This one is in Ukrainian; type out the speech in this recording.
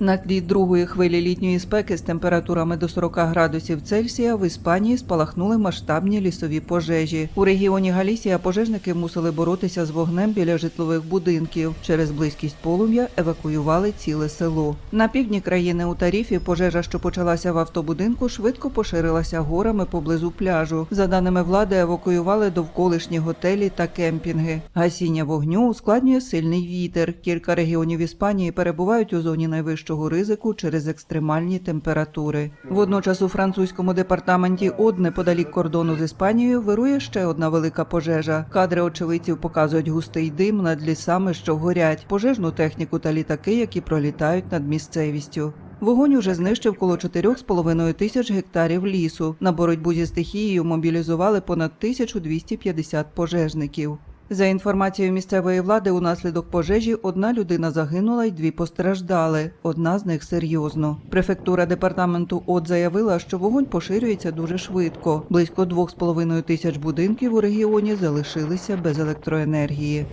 На тлі другої хвилі літньої спеки з температурами до 40 градусів Цельсія в Іспанії спалахнули масштабні лісові пожежі. У регіоні Галісія пожежники мусили боротися з вогнем біля житлових будинків. Через близькість полум'я евакуювали ціле село. На півдні країни у Таріфі пожежа, що почалася в автобудинку, швидко поширилася горами поблизу пляжу. За даними влади, евакуювали довколишні готелі та кемпінги. Гасіння вогню ускладнює сильний вітер. Кілька регіонів Іспанії перебувають у зоні найвищого ризику через екстремальні температури. Водночас у французькому департаменті Од, неподалік кордону з Іспанією, вирує ще одна велика пожежа. Кадри очевидців показують густий дим над лісами, що горять, пожежну техніку та літаки, які пролітають над місцевістю. Вогонь уже знищив коло 4,5 тисяч гектарів лісу. На боротьбу зі стихією мобілізували понад 1250 пожежників. За інформацією місцевої влади, унаслідок пожежі одна людина загинула і дві постраждали. Одна з них серйозно. Префектура департаменту ОД заявила, що вогонь поширюється дуже швидко. Близько 2,5 тисяч будинків у регіоні залишилися без електроенергії.